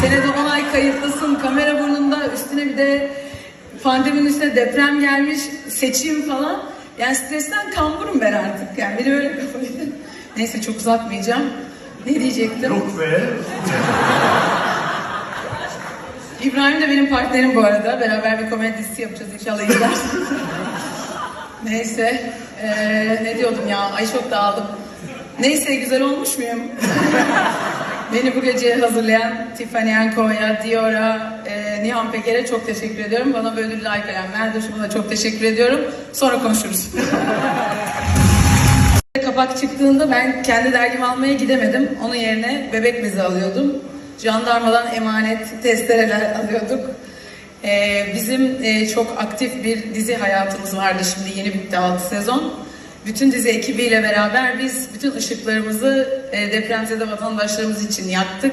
Senede 10 ay kayıtlısın, kamera burnunda, üstüne bir de pandeminin üstüne deprem gelmiş, seçim falan. Yani stresten kamburum ben artık. Yani beni öyle kabul edin. Neyse çok uzatmayacağım. Ne diyecektim? Yok be. İbrahim de benim partnerim bu arada. Beraber bir komedi dizisi yapacağız inşallah izlersiniz. Neyse. Ee, ne diyordum ya? Ay çok dağıldım. Neyse güzel olmuş muyum? Beni bu gece hazırlayan Tiffany Enko'ya, Dior'a, e, Nihan Peker'e çok teşekkür ediyorum. Bana böyle bir like veren Merdoş'uma da çok teşekkür ediyorum. Sonra konuşuruz. Kapak çıktığında ben kendi dergimi almaya gidemedim. Onun yerine bebek bezi alıyordum. Jandarmadan emanet testereler alıyorduk. Ee, bizim e, çok aktif bir dizi hayatımız vardı şimdi yeni bitti 6 sezon. Bütün dizi ekibiyle beraber biz bütün ışıklarımızı e, depremzede vatandaşlarımız için yaktık.